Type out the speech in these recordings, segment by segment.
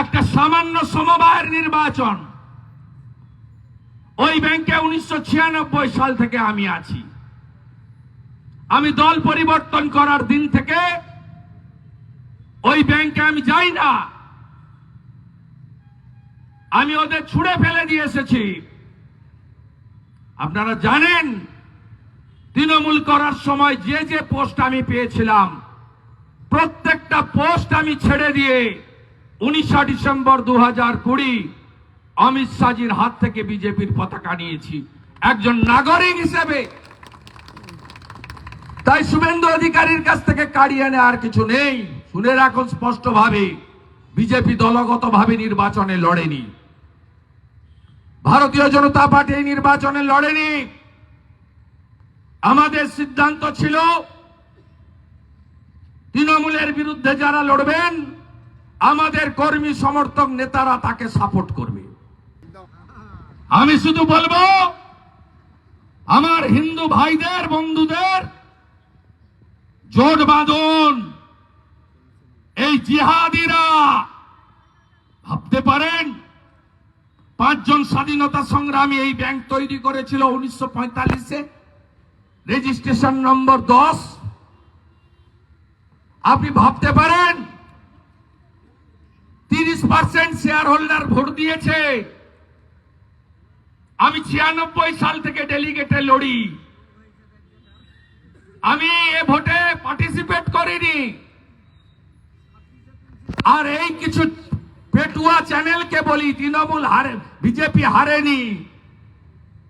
একটা সামান্য সমবায়ের নির্বাচন। ওই ব্যাংকে উনিশশো ছিয়ানব্বই সাল থেকে আমি আছি। আমি দল পরিবর্তন করার দিন থেকে ওই ব্যাংকে আমি যাই না। আমি ওদের ছুঁড়ে ফেলে দিয়ে এসেছি। আপনারা জানেন, তৃণমূল করার সময় যে যে পোস্ট আমি পেয়েছিলাম, প্রত্যেকটা পোস্ট আমি ছেড়ে দিয়ে উনিশা ডিসেম্বর দু হাজার কুড়ি অমিত শাহজির হাত থেকে বিজেপির পতাকা নিয়েছি। একজন নাগরিক হিসেবে। তাই শুভেন্দু অধিকারীর কাছ থেকে কাড়িয়ে আর কিছু নেই। শুনে রাখুন স্পষ্টভাবে, বিজেপি দলগতভাবে নির্বাচনে লড়েনি। ভারতীয় জনতা পার্টি এই নির্বাচনে লড়েনি। আমাদের সিদ্ধান্ত ছিল, তৃণমূলের বিরুদ্ধে যারা লড়বেন আমাদের কর্মী সমর্থক নেতারা তাকে সাপোর্ট করবে। আমি শুধু বলব, আমার হিন্দু ভাইদের, বন্ধুদের, জোট বাঁধন, এই জিহাদিরা ভাবতে পারেন, পাঁচজন স্বাধীনতা সংগ্রামী এই ব্যাংক তৈরি করেছিল উনিশশো পঁয়তাল্লিশে রেজিস্ট্রেশন নম্বর দশ। আপনি ভাবতে পারেন তিরিশ পার্সেন্ট শেয়ার হোল্ডার ভোট দিয়েছে। আমি ছিয়ানব্বই সাল থেকে ডেলিগেটে লড়ি। আমি এ ভোটে পার্টিসিপেট করিনি। আর এই কিছু পেটুয়া চ্যানেলকে বলি, তৃণমূল হারে, বিজেপি হারেনি।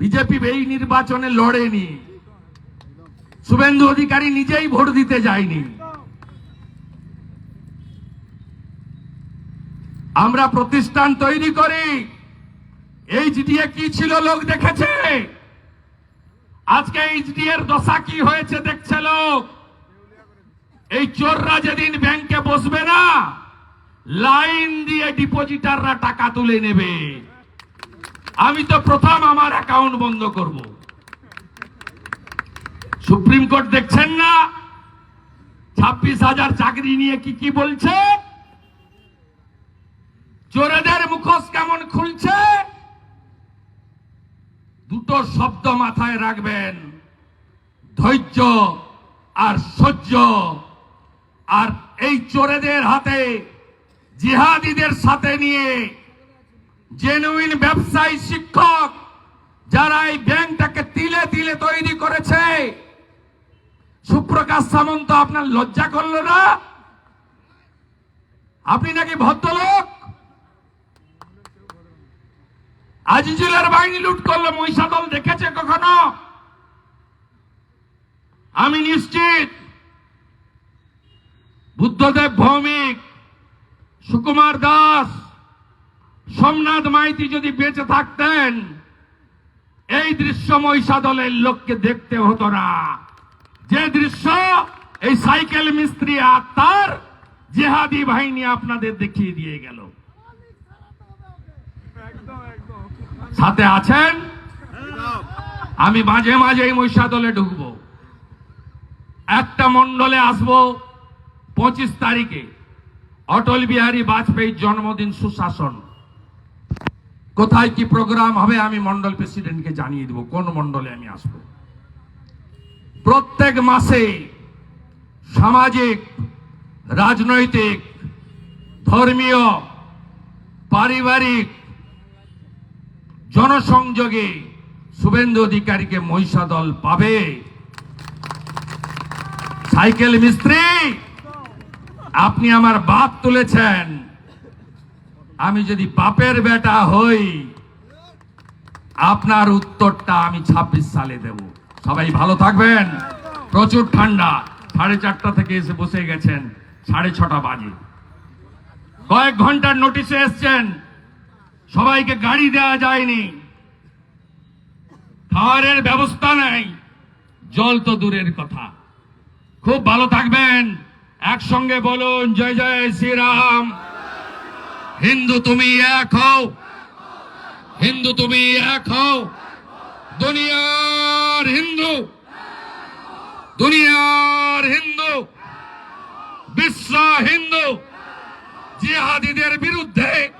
বিজেপি এই নির্বাচনে লড়েনি। শুভেন্দু অধিকারী নিজেই ভোট দিতে যায়নি। আমরা প্রতিষ্ঠান তৈরি করি। এইচডিএ কি ছিল লোক দেখেছে? আজকে এইচডি এর দশা কি হয়েছে দেখছে লোক? এই চোররা যেদিন ব্যাংকে বসবে না, লাইন দিয়ে ডিপোজিটাররা টাকা তুলে নেবে। আমি তো প্রথম আমার অ্যাকাউন্ট বন্ধ করব। সুপ্রিম কোর্ট দেখছেন না? ছাব্বিশ হাজার চাকরি নিয়ে কি কি বলছে? দুটো শব্দ মাথায় রাখবেন। ধৈর্য আর সহ্য আর এই চোরেদের হাতে জিহাদিদের সাথে নিয়ে জেনুইন ব্যবসায়ী শিক্ষক যারা এই ব্যাংকটাকে তিলে তিলে তৈরি করেছে। সুপ্রকাশ সামন্ত, আপনার লজ্জা করল না? আপনি নাকি ভদ্রলোক? আজিজুলের বাহিনী লুট করল মহিষাদল দেখেছে কখনো? আমি নিশ্চিত বুদ্ধদেব ভৌমিক, সুকুমার দাস, সোমনাথ মাইতি যদি বেঁচে থাকতেন, এই দৃশ্য মহিষাদলের লোককে দেখতে হতো না। যে দৃশ্য, এই সাইকেল মিস্ত্রি আর তার জেহাদি বাহিনী আপনাদের দেখিয়ে দিয়ে গেল। সাথে আছেন? আমি মাঝে মাঝে এই মহিষাদলে ঢুকবো। একটা মন্ডলে আসব পঁচিশ তারিখে। অটল বিহারী বাজপেয়ীর জন্মদিন সুশাসন। কোথায় কি প্রোগ্রাম হবে আমি মন্ডল প্রেসিডেন্টকে জানিয়ে দেব, কোন মন্ডলে আমি আসব। প্রত্যেক মাসে সামাজিক, রাজনৈতিক, ধর্মীয়, পারিবারিক জনসংযোগে শুভেন্দু অধিকারীকে মহিষাদল পাবে। সাইকেল মিস্ত্রি, আপনি আমার বাপ তুলেছেন। আমি যদি বাপের বেটা হই, আপনার উত্তরটা আমি ২৬ সালে দেব। সবাই ভালো থাকবেন। প্রচুর ঠান্ডা। সাড়ে চারটা থেকে এসে বসে গেছেন। সাড়ে ছটা বাজে। কয়েক ঘণ্টার নোটিশে এসছেন। সবাইকে গাড়ি দেওয়া যায়নি। খাওয়ারের ব্যবস্থা নেই। জল তো দূরের কথা। খুব ভালো থাকবেন। একসঙ্গে বলুন, জয় জয় শ্রীরাম। হিন্দু তুমি এক হও। হিন্দু তুমি এক হও। দুনিয়ার হিন্দু। দুনিয়ার হিন্দু। বিশ্ব হিন্দু। জিহাদিদের বিরুদ্ধে